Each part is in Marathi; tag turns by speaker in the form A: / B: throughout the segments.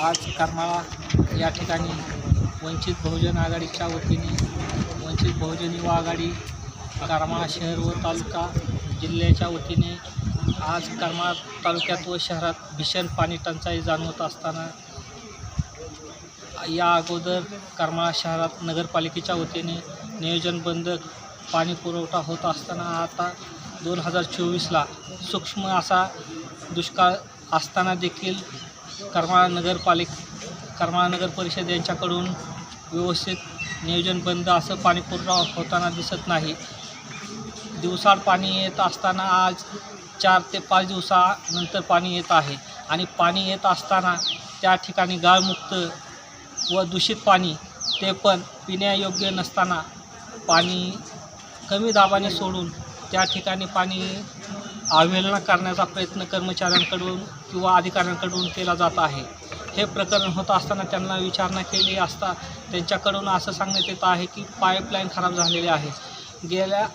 A: आज करमाळा या ठिकाणी वंचित बहुजन आघाडीच्या वतीने वंचित बहुजन युवा आघाडी करमाळा शहर व तालुका जिल्ह्याच्या वतीने आज करमाळा तालुक्यात व शहरात भीषण पाणी टंचाई जाणवत असताना या अगोदर करमाळा शहरात नगरपालिकेच्या वतीने नियोजनबंद पाणी पुरवठा होत असताना आता दोन हजार चोवीसला सूक्ष्म असा दुष्काळ असताना देखील करमाळा नगरपालिक करमाळा नगर परिषद यांच्याकडून व्यवस्थित नियोजनबंद असं पाणीपुरवठा होताना दिसत नाही. दिवसाड पाणी येत असताना आज चार ते पाच दिवसानंतर पाणी येत आहे आणि पाणी येत असताना त्या ठिकाणी गाळमुक्त व दूषित पाणी ते पण पिण्यायोग्य नसताना पाणी कमी दाबाने सोडून त्या ठिकाणी पाणी अवहेलना करण्याचा प्रयत्न कर्मचाऱ्यांकडून किंवा अधिकाऱ्यांकडून केला जात आहे. हे प्रकरण होत असताना त्यांना विचारणा केली असता त्यांच्याकडून असं सांगण्यात येत आहे की पाईपलाईन खराब झालेली आहे. गेल्या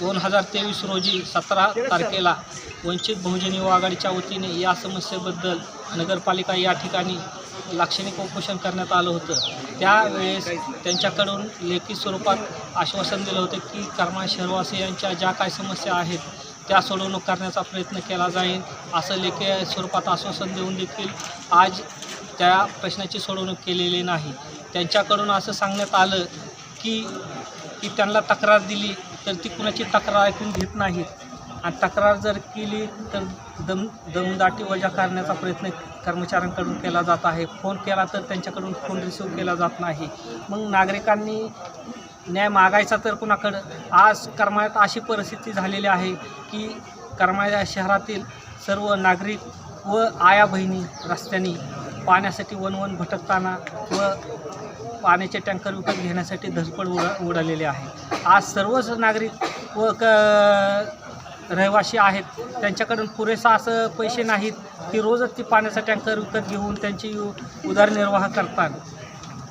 A: दोन हजार तेवीस रोजी सतरा तारखेला वंचित बहुजन युवा आघाडीच्या वतीने या समस्येबद्दल नगरपालिका या ठिकाणी लाक्षणिक उपोषण करण्यात आलं होतं. त्यावेळेस त्यांच्याकडून लेखी स्वरूपात आश्वासन दिलं होतं की करमाळ शहरवासियांच्या ज्या काही समस्या आहेत त्या सोडवणूक करण्याचा प्रयत्न केला जाईल असं लेखी स्वरूपात आश्वासन देऊन देखील आज त्या प्रश्नाची सोडवणूक केलेली नाही. त्यांच्याकडून असं सांगण्यात आलं की की त्यांना तक्रार दिली तर ती कुणाची तक्रार ऐकून घेत नाहीत. आणि तक्रार जर केली तर दम दमदाटी वजा करण्याचा प्रयत्न कर्मचाऱ्यांकडून केला जात आहे. फोन केला तर त्यांच्याकडून फोन रिसिव्ह केला जात नाही. मग नागरिकांनी न्याय मागायचा तर कुणाकडं? आज करमाळ्यात अशी परिस्थिती झालेली आहे की करमाळ्या शहरातील सर्व नागरिक व आया बहिणी रस्त्याने पाण्यासाठी वनवन भटकताना व पाण्याचे टँकर विकत घेण्यासाठी धडपड उडा उडालेले आहे. आज सर्वच नागरिक व क रहिवासी आहेत. त्यांच्याकडून पुरेसा असं पैसे नाहीत की रोजच ती पाण्याचा टँकर विकत घेऊन त्यांची उदरनिर्वाह करतात.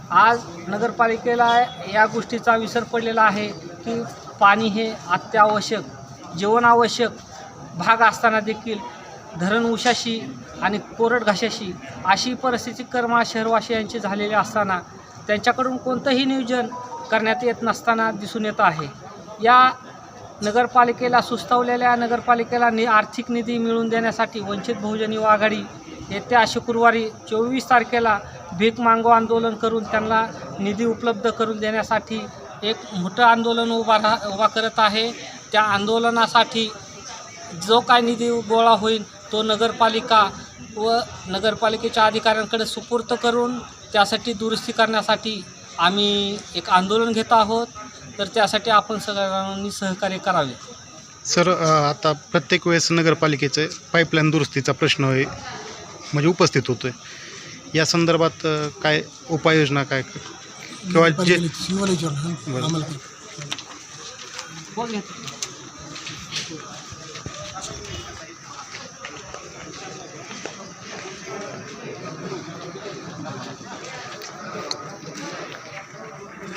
A: आज नगरपालिकेला या गोष्टीचा विसर पडलेला आहे की पाणी हे अत्यावश्यक जीवनावश्यक भाग असताना देखील धरण उशाशी आणि कोरड घाशाशी अशी परिस्थिती कर्मा शहरवासियांची झालेली असताना त्यांच्याकडून कोणतंही नियोजन करण्यात येत नसताना दिसून येत आहे. या नगरपालिकेला सुस्तावलेल्या नगरपालिकेला नि आर्थिक निधी मिळवून देण्यासाठी वंचित बहुजन युवा आघाडी येत्या शुक्रवारी चोवीस तारखेला भीक मागो आंदोलन करून त्यांना निधी उपलब्ध करून देण्यासाठी एक मोठं आंदोलन उभा राहा उभा करत आहे. त्या आंदोलनासाठी जो काय निधी गोळा होईल तो नगरपालिका व नगरपालिकेच्या अधिकाऱ्यांकडे सुपूर्त करून त्यासाठी दुरुस्ती करण्यासाठी आम्ही एक आंदोलन घेत आहोत. तर त्यासाठी आपण सगळ्यांनी सहकार्य करावे.
B: सर आता प्रत्येक वेळेस नगरपालिकेचं पाईपलाईन दुरुस्तीचा प्रश्न आहे म्हणजे उपस्थित होतो आहे या संदर्भात काय उपाययोजना काय किंवा जे.
C: आम्हाला?